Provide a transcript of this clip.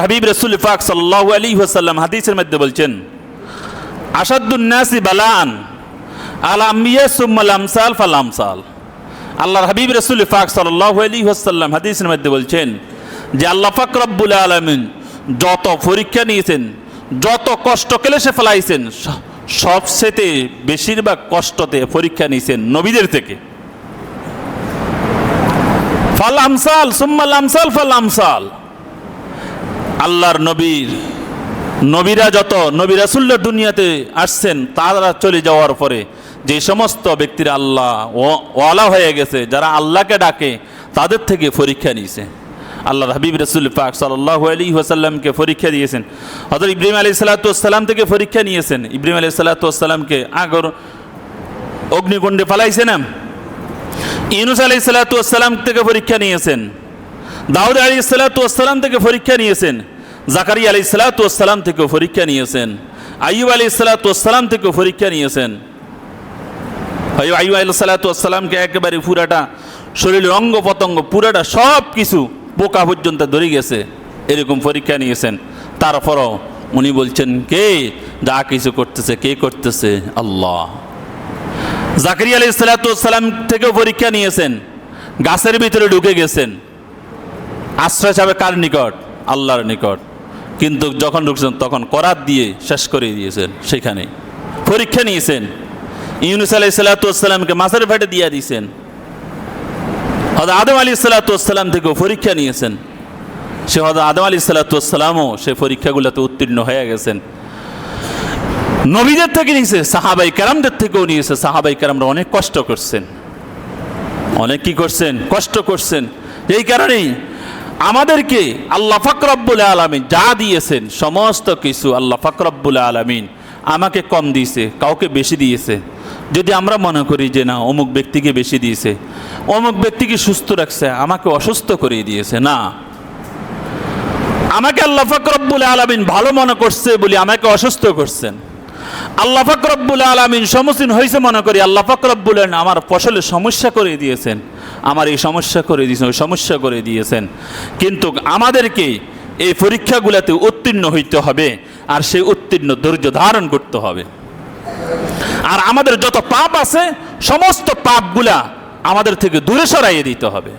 হাবিব রসুল ফাক সাল্লাহ আলী ওসাল্লাম হাদিসের মধ্যে বলছেন আসাদুন্নাসি বালান হাবিব রসুল ফাক সাল্লাহ আলী হাদিসের মধ্যে বলছেন যে আল্লাহ ফাক রব্বুল আলমিন যত পরীক্ষা নিয়েছেন, যত কষ্ট কেলেসে ফেলাইছেন সবচেয়ে বেশিরভাগ কষ্টতে পরীক্ষা নিয়েছেন নবীদের থেকে। ফাল আমসাল, সুম্মাল আমসাল ফাল আমসাল। আল্লাহর নবীর, নবীরা যত, নবী রাসুল্লাহ দুনিয়াতে আসছেন, তারা চলে যাওয়ার পরে যে সমস্ত ব্যক্তিরা আল্লাহ ওয়ালা হয়ে গেছে, যারা আল্লাহকে ডাকে, তাদের থেকে পরীক্ষা নিয়েছে। আল্লাহ হাবিব রসুল পাক সাল্লাহ আলী ওসাল্লামকে পরীক্ষা দিয়েছেন। হজরত ইব্রাহিম আলী সাল্লাতাম থেকে পরীক্ষা নিয়েছেন। ইব্রাহিম আলী সাল্লাতামকে আগর অগ্নিকুণ্ডে ফালাইছে না? ইনুস আলী সাল্লাতাম থেকে পরীক্ষা নিয়েছেন। দাউদ আলী সাল্লাতাম থেকে পরীক্ষা নিয়েছেন। জাকারিয়া আলী সাল্লাতাম থেকেও পরীক্ষা নিয়েছেন। আইব আলী সাল্লাতাম থেকেও পরীক্ষা নিয়েছেন। আইব আলী সাল্লাতামকে একেবারে পুরাটা শরীরের অঙ্গ পতঙ্গ পুরাটা সব কিছু পোকা পর্যন্ত ধরে গেছে, এরকম পরীক্ষা নিয়েছেন। তারপরও উনি বলছেন, কে যা কিছু করতেছে, কে করতেছে? আল্লাহ। জাকারিয়া আলী সাল্লাতাম থেকেও পরীক্ষা নিয়েছেন, গাছের ভিতরে ঢুকে গেছেন। আশ্রয় চাবে কার নিকট? আল্লাহর নিকট। কিন্তু যখন ঢুকছেন, তখন করাত দিয়ে শেষ করে দিয়েছেন সেখানে। পরীক্ষা নিয়েছেন। ইউনুস আলাই সাল্লাতামকে মাছের ফেটে দিয়ে দিয়েছেন। হয়তো আদম আলী সাল্লাতাম থেকেও পরীক্ষা নিয়েছেন। সে হয়তো আদম আলী সাল্লাতামও সে পরীক্ষাগুলোতে উত্তীর্ণ হয়ে গেছেন। নবীদের থেকে নিয়েছে, সাহাবাই কারামদের থেকেও নিয়েছে। সাহাবাই কারামরা অনেক কষ্ট করছেন। অনেক কি করছেন? কষ্ট করছেন। এই কারণেই আমাদেরকে আল্লাহ ফাকরাব্বুল আলমিন যা দিয়েছেন, সমস্ত কিছু আল্লাহ ফাকরাব্বুল আলমিন আমাকে কম দিয়েছে, কাউকে বেশি দিয়েছে। যদি আমরা মনে করি যে না, অমুক ব্যক্তিকে বেশি দিয়েছে, অমুক ব্যক্তিকে সুস্থ রাখছে, আমাকে অসুস্থ করে দিয়েছে, না। আমাকে আল্লাহ ফাকরাব্বুল আলমিন ভালো মনে করছে বলে আমাকে অসুস্থ করছেন। আল্লাহ ফাকরাব্বুল আলমিন সমসীন হয়েছে মনে করি, আল্লাহ ফাকরাব্বুল আলমিন আমার ফসলে সমস্যা করে দিয়েছেন। আমার এই সমস্যা করে দিয়েছেন, ওই সমস্যা করে দিয়েছেন। কিন্তু আমাদেরকে এই পরীক্ষাগুলোতে উত্তীর্ণ হইতে হবে আর সেই উত্তীর্ণ ধৈর্য ধারণ করতে হবে। আর আমাদের যত পাপ আছে, সমস্ত পাপগুলা আমাদের থেকে দূরে সরাইয়ে দিতে হবে।